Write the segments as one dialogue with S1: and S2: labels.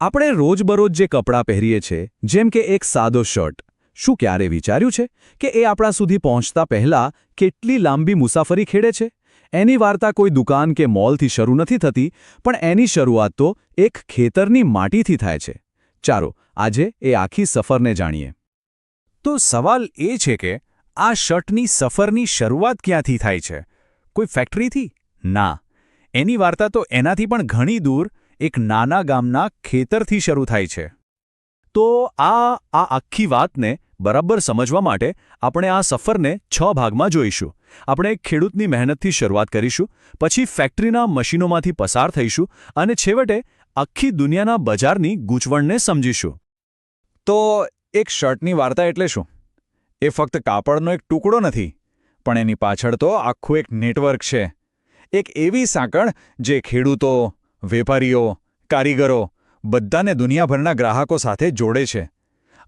S1: આપણે રોજબરોજ જે કપડાં પહેરીએ છીએ જેમ કે એક સાદો શર્ટ, શું ક્યારે વિચાર્યું છે કે એ આપણા સુધી પહોંચતા પહેલાં કેટલી લાંબી મુસાફરી ખેડે છે? એની વાર્તા કોઈ દુકાન કે મોલથી શરૂ નથી થતી, પણ એની શરૂઆત તો એક ખેતરની માટીથી થાય છે. ચાલો, આજે એ આખી સફરને જાણીએ.
S2: તો સવાલ એ છે કે, આ શર્ટની સફરની શરૂઆત ક્યાંથી થાય છે? કોઈ ફેક્ટરીથી? ના. એની વાર્તા તો એનાથી પણ ઘણી દૂર એક નાના ગામના ખેતરથી શરૂ થાય છે. તો આ આ આખી વાતને બરાબર સમજવા માટે આપણે આ સફરને છ ભાગમાં જોઈશું. આપણે ખેડૂતની મહેનતથી શરૂઆત કરીશું, પછી ફેક્ટરીના મશીનોમાંથી પસાર થઈશું અને છેવટે આખી દુનિયાના બજારની ગૂંચવણને સમજીશું. તો એક શર્ટની વાર્તા એટલે શું? એ ફક્ત કાપડનો એક ટુકડો નથી, પણ એની પાછળ તો આખું એક નેટવર્ક છે. એક એવી સાંકળ જે ખેડૂતો વેપારીઓ, કારીગરો બધાને દુનિયાભરના ગ્રાહકો સાથે જોડે છે.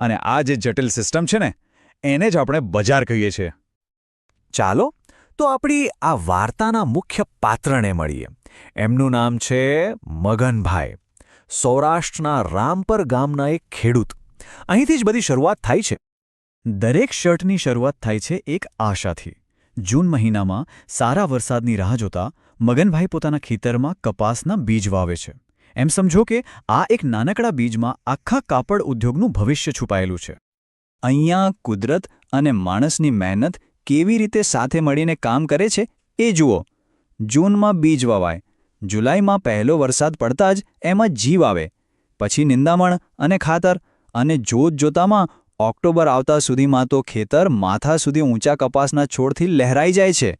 S2: અને આ જે જટિલ સિસ્ટમ છે ને, એને જ આપણે બજાર કહીએ છીએ. ચાલો, તો આપણી આ વાર્તાના મુખ્ય પાત્રને મળીએ. એમનું નામ છે મગનભાઈ. સૌરાષ્ટ્રના રામપર ગામના એક ખેડૂત. અહીંથી જ બધી શરૂઆત થાય છે. દરેક શર્ટની શરૂઆત થાય છે એક આશાથી. જૂન મહિનામાં સારા વરસાદની રાહ જોતા મગનભાઈ પોતાના ખેતરમાં કપાસના બીજ વાવે છે. એમ સમજો કે આ એક નાનકડા બીજમાં આખા કાપડ ઉદ્યોગનું ભવિષ્ય છુપાયેલું છે. અહીંયા કુદરત અને માણસની મહેનત કેવી રીતે સાથે મળીને કામ કરે છે એ જુઓ. જૂનમાં બીજ વવાય, જુલાઈમાં પહેલો વરસાદ પડતા જ એમાં જીવ આવે, પછી નિંદામણ અને ખાતર અને જોતજોતામાં ઓક્ટોબર આવતા સુધીમાં તો ખેતર માથા સુધી ઊંચા કપાસના છોડથી લહેરાઈ જાય છે.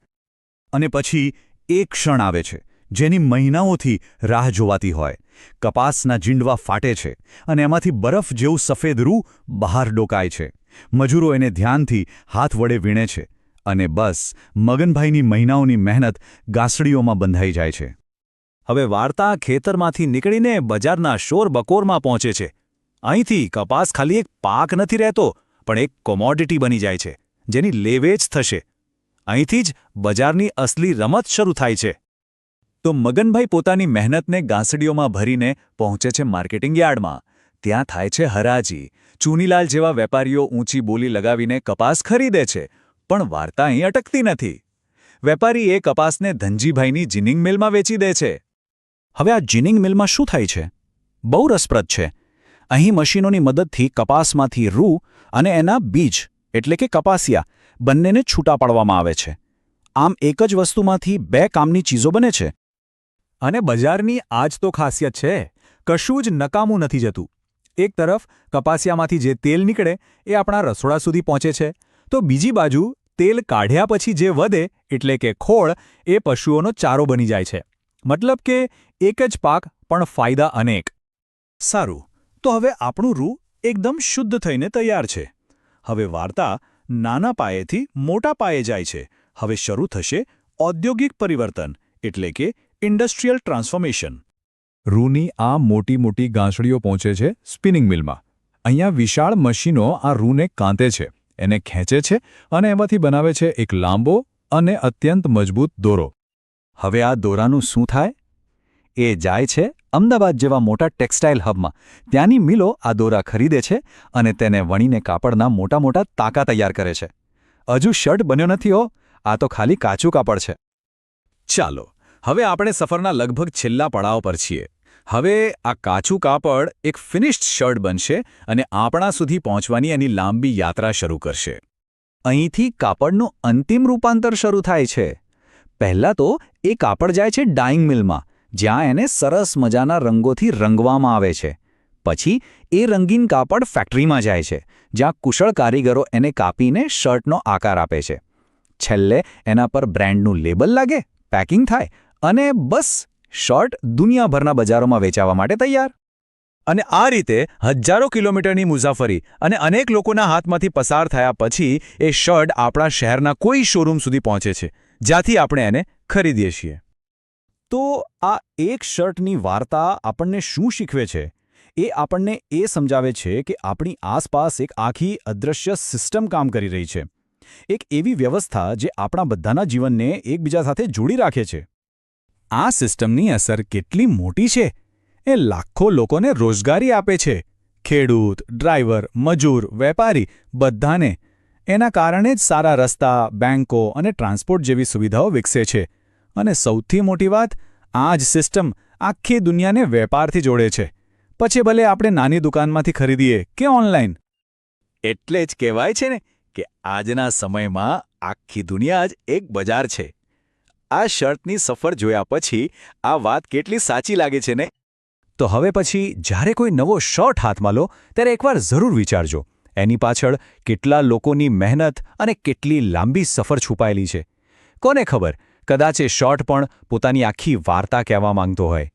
S2: અને પછી એક ક્ષણ આવે છે, જેની મહિનાઓથી રાહ જોવાતી હોય. કપાસના જીંડવા ફાટે છે અને એમાંથી બરફ જેવું સફેદ રૂ બહાર ડોકાય છે. મજૂરો એને ધ્યાનથી હાથ વડે વીણે છે અને બસ મગનભાઈની મહિનાઓની મહેનત ગાંસડીઓમાં બંધાઈ જાય છે. હવે વાર્તા ખેતરમાંથી નીકળીને બજારના શોર બકોરમાં પહોંચે છે. અહીંથી કપાસ ખાલી એક પાક નથી રહેતો, પણ એક કોમોડિટી બની જાય છે, જેની લેવેચ થશે. અહીંથી જ બજારની અસલી રમત શરૂ થાય છે. તો મગનભાઈ પોતાની મહેનતને ગાંસડીઓમાં ભરીને પહોંચે છે માર્કેટિંગ યાર્ડમાં. ત્યાં થાય છે હરાજી. ચૂનીલાલ જેવા વેપારીઓ ઊંચી બોલી લગાવીને કપાસ ખરીદે છે, પણ વાર્તા અહીં અટકતી નથી. વેપારી એ કપાસને ધનજીભાઈની જીનિંગ મિલમાં વેચી દે છે. હવે આ જીનિંગ મિલમાં શું થાય છે? બહુ રસપ્રદ છે. અહીં મશીનોની મદદથી કપાસમાંથી રૂ અને એના બીજ, એટલે કે કપાસિયા બંનેને છૂટા પાડવામાં આવે છે. આમ એક જ વસ્તુમાંથી બે કામની ચીજો બને છે. અને બજારની આ જ તો ખાસિયત છે, કશું જ નકામું નથી જતું. એક તરફ, કપાસિયામાંથી જે તેલ નીકળે, એ આપણા રસોડા સુધી પહોંચે છે. તો બીજી બાજુ, તેલ કાઢ્યા પછી જે વધે, એટલે કે ખોળ, એ પશુઓનો ચારો બની જાય છે. મતલબ કે, એક જ પાક, પણ ફાયદા અનેક. સારું, તો હવે આપણું રૂ એકદમ શુદ્ધ થઈને તૈયાર છે. હવે વાર્તા નાના પાયેથી મોટા પાયે જાય છે. હવે શરૂ થશે ઔદ્યોગિક પરિવર્તન, એટલે કે ઇન્ડસ્ટ્રીયલ ટ્રાન્સફોર્મેશન. રૂની આ મોટી મોટી ગાંસડીઓ પહોંચે છે સ્પિનિંગ મિલમાં. અહીંયા વિશાળ મશીનો આ રૂને કાંતે છે, એને ખેંચે છે અને એમાંથી બનાવે છે એક લાંબો અને અત્યંત મજબૂત દોરો. હવે આ દોરાનું શું થાય? એ જાય છે અમદાવાદ જેવા મોટા ટેક્સટાઇલ હબમાં. ત્યાંની મિલો આ દોરા ખરીદે છે અને તેને વણીને કાપડના મોટા મોટા તાકા તૈયાર કરે છે. હજુ શર્ટ બન્યો નથી હો, આ તો ખાલી કાચું કાપડ છે. ચાલો, હવે આપણે સફરના લગભગ છેલ્લા પડાવ પર છીએ. હવે આ કાચું કાપડ એક ફિનિશ્ડ શર્ટ બનશે અને આપણા સુધી પહોંચવાની એની લાંબી યાત્રા શરૂ કરશે. અહીંથી કાપડનું અંતિમ રૂપાંતર શરૂ થાય છે. પહેલાં તો એ કાપડ જાય છે ડાઇંગ મિલમાં. જ્યાં એને સરસ મજાના રંગોથી રંગવામાં આવે છે. પછી, એ રંગીન કાપડ ફેક્ટરીમાં જાય છે, જ્યાં કુશળ કારીગરો એને કાપીને શર્ટનો આકાર આપે છે. છેલ્લે, એના પર બ્રાન્ડનું લેબલ લાગે, પેકિંગ થાય, અને બસ, શર્ટ દુનિયાભરના બજારોમાં વેચાવા માટે તૈયાર. અને આ રીતે, હજારો કિલોમીટરની મુસાફરી અને અનેક લોકોના હાથમાંથી પસાર થયા પછી, એ શર્ટ આપણા શહેરના કોઈ શોરૂમ સુધી પહોંચે છે, જ્યાંથી આપણે એને ખરીદીએ છીએ. તો આ એક શર્ટની વાર્તા આપણને શું શીખવે છે? એ આપણને એ સમજાવે છે કે આપણી આસપાસ એક આખી અદૃશ્ય સિસ્ટમ કામ કરી રહી છે. એક એવી વ્યવસ્થા જે આપણા બધાના જીવનને એકબીજા સાથે જોડી રાખે છે. આ સિસ્ટમની અસર કેટલી મોટી છે? એ લાખો લોકોને રોજગારી આપે છે. ખેડૂત, ડ્રાઈવર, મજૂર, વેપારી બધાને. એના કારણે જ સારા રસ્તા, બેંકો અને ટ્રાન્સપોર્ટ જેવી સુવિધાઓ વિકસે છે. અને સૌથી મોટી વાત, આ જ સિસ્ટમ આખી દુનિયાને વેપારથી જોડે છે. પછી ભલે આપણે નાની દુકાનમાંથી ખરીદીએ કે ઓનલાઈન.
S1: એટલે જ કહેવાય છે ને કે આજના સમયમાં આખી દુનિયા જ એક બજાર છે. આ શર્ટની સફર જોયા પછી આ વાત કેટલી સાચી લાગે છે ને?
S2: તો હવે પછી જ્યારે કોઈ નવો શર્ટ હાથમાં લો, ત્યારે એકવાર જરૂર વિચારજો. એની પાછળ કેટલા લોકોની મહેનત અને કેટલી લાંબી સફર છુપાયેલી છે. કોને ખબર કદાચ એ શર્ટ પણ પોતાની આખી વાર્તા કહેવા માંગતો હોય.